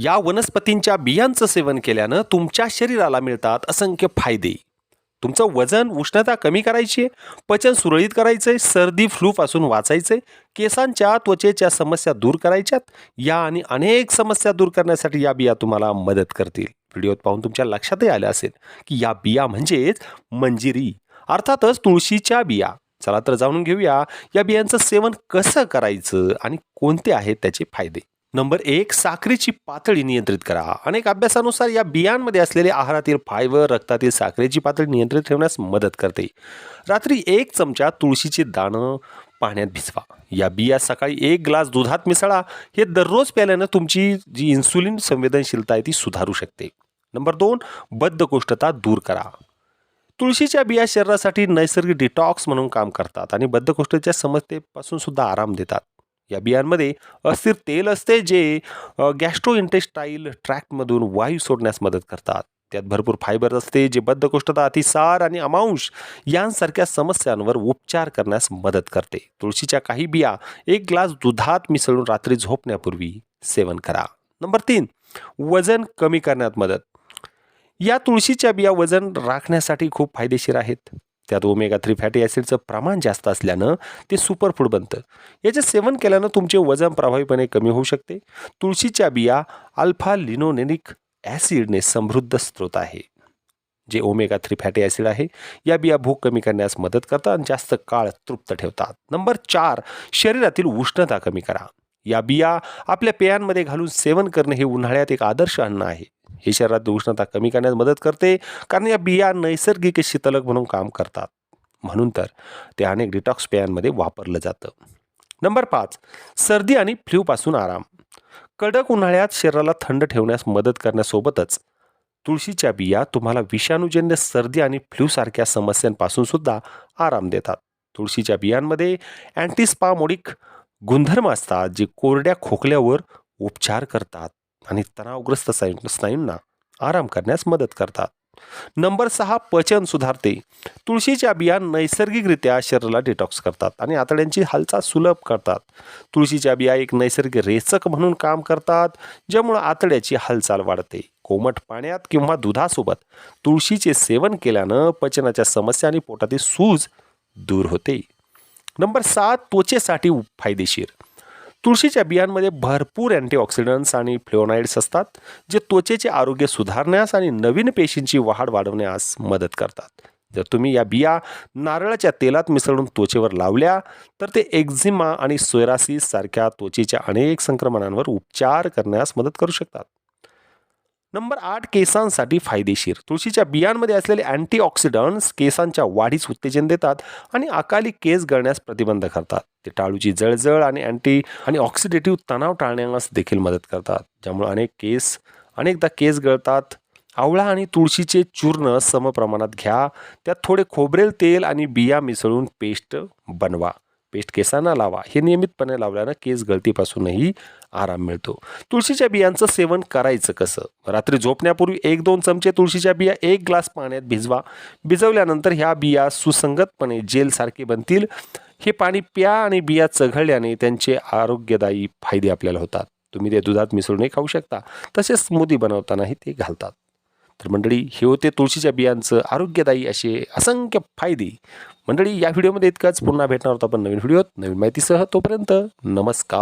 या वनस्पतींच्या बियांचं सेवन केल्यानं तुमच्या शरीराला मिळतात असंख्य फायदे. तुमचं वजन उष्णता कमी करायची आहे, पचन सुरळीत करायचं आहे सर्दी फ्लूपासून वाचायचं आहे केसांच्या त्वचेच्या समस्या दूर करायच्यात या आणि अनेक समस्या दूर करण्यासाठी या बिया तुम्हाला मदत करतील. व्हिडिओत पाहून तुमच्या लक्षातही आलं असेल की या बिया म्हणजेच मंजिरी अर्थातच तुळशीच्या बिया. चला तर जाणून घेऊया या बियांचं सेवन कसं करायचं आणि कोणते आहेत त्याचे फायदे. नंबर एक साखरेची पातळी नियंत्रित करा. अनेक अभ्यासानुसार या बियांमध्ये असलेले आहारातील फायबर रक्तातील साखरेची पातळी नियंत्रित ठेवण्यास मदत करते. रात्री एक चमचा तुळशीची दाणं पाण्यात भिजवा. या बिया सकाळी एक ग्लास दुधात मिसळा. हे दररोज प्याल्यानं तुमची जी इन्सुलिन संवेदनशीलता आहे ती सुधारू शकते. नंबर दोन बद्धकोष्ठता दूर करा. तुळशीच्या बिया शरीरासाठी नैसर्गिक डिटॉक्स म्हणून काम करतात आणि बद्धकोष्ठतेच्या समस्येपासून सुद्धा आराम देतात. या बियांमध्ये अस्थिर तेल असते जे गॅस्ट्रो इंटेस्टाईल ट्रॅक्टमधून वायू सोडण्यास मदत करतात. त्यात भरपूर फायबर असते जे बद्धकोष्ठता अतिसार आणि अमांश यांसारख्या समस्यांवर उपचार करण्यास मदत करते. तुळशीच्या काही बिया एक ग्लास दुधात मिसळून रात्री झोपण्यापूर्वी सेवन करा. नंबर तीन वजन कमी करण्यात मदत. या तुळशीच्या बिया वजन राखण्यासाठी खूप फायदेशीर आहेत. त्यात ओमेगा थ्री फॅटी ॲसिडचं प्रमाण जास्त असल्यानं ते सुपरफूड बनतं. याचे सेवन केल्यानं तुमचे वजन प्रभावीपणे कमी होऊ शकते. तुळशीच्या बिया अल्फा लिनोनेनिक ॲसिडने समृद्ध स्रोत आहे. जे ओमेगा थ्री फॅटी ॲसिड आहे या बिया भूक कमी करण्यास मदत करतात आणि जास्त काळ तृप्त ठेवतात. नंबर चार शरीरातील उष्णता कमी करा. या बिया आपल्या पेयांमध्ये घालून सेवन करणे हे उन्हाळ्यात एक आदर्श अन्न आहे. हे शरीरात उष्णता कमी करण्यास मदत करते कारण या बिया नैसर्गिक शीतलक म्हणून काम करतात. म्हणून तर ते अनेक डिटॉक्स पेयांमध्ये वापरलं जातं. नंबर पाच सर्दी आणि फ्ल्यूपासून आराम. कडक उन्हाळ्यात शरीराला थंड ठेवण्यास मदत करण्यासोबतच तुळशीच्या बिया तुम्हाला विषाणूजन्य सर्दी आणि फ्ल्यूसारख्या समस्यांपासून सुद्धा आराम देतात. तुळशीच्या बियांमध्ये अँटीस्पामोडिक गुणधर्म असतात जे कोरड्या खोकल्यावर उपचार करतात. आणि तणावग्रस्त स्नायू स्नायूंना आराम करण्यास मदत करतात. नंबर सहा पचन सुधारते. तुळशीच्या बिया नैसर्गिकरित्या शरीराला डिटॉक्स करतात आणि आतड्यांची हालचाल सुलभ करतात. तुळशीच्या बिया एक नैसर्गिक रेचक म्हणून काम करतात ज्यामुळे आतड्याची हालचाल वाढते. कोमट पाण्यात किंवा दुधासोबत तुळशीचे सेवन केल्यानं पचनाच्या समस्या आणि पोटातील सूज दूर होते. नंबर सात त्वचेसाठी फायदेशीर. तुळशीच्या बियांमध्ये भरपूर अँटीऑक्सिडंट्स आणि फ्लोनाईड्स असतात जे त्वचेचे आरोग्य सुधारण्यास आणि नवीन पेशींची वाढ वाढवण्यास मदत करतात. जर तुम्ही या बिया नारळाच्या तेलात मिसळून त्वचेवर लावल्या तर ते एक्झिमा आणि सोयरासिस सारख्या त्वचेच्या अनेक संक्रमणांवर उपचार करण्यास मदत करू शकतात. नंबर आठ केसांसाठी फायदेशीर. तुळशीच्या बियांमध्ये असलेले अँटीऑक्सिडंट्स केसांच्या वाढीस उत्तेजन देतात आणि अकाली केस गळण्यास प्रतिबंध करतात. ते टाळूची जळजळ आणि अँटी आणि ऑक्सिडेटिव्ह तणाव टाळण्यास देखील मदत करतात. ज्यामुळे अनेक केस अनेकदा केस गळतात. आवळा आणि तुळशीचे चूर्ण समप्रमाणात घ्या. त्यात थोडे खोबरेल तेल आणि बिया मिसळून पेस्ट बनवा. पेस्ट केसांना लावा. हे नियमितपणे लावल्यानं केस गळतीपासूनही आराम मिळतो. तुळशीच्या बियांचं सेवन करायचं कसं? रात्री झोपण्यापूर्वी एक दोन चमचे तुळशीच्या बिया एक ग्लास पाण्यात भिजवा. भिजवल्यानंतर ह्या बिया सुसंगतपणे जेलसारखे बनतील. हे पाणी प्या आणि बिया चघळल्याने त्यांचे आरोग्यदायी फायदे आपल्याला होतात. तुम्ही ते दुधात मिसळूनही खाऊ शकता. तसेच स्मूदी बनवतानाही ते घालतात. तर मंडळी हे होते तुळशीच्या बियांचं आरोग्यदायी असे असंख्य फायदे. मंडळी या व्हिडिओमध्ये इतकंच. पुन्हा भेटणार होता आपण नवीन व्हिडिओत नवीन माहितीसह. तोपर्यंत नमस्कार.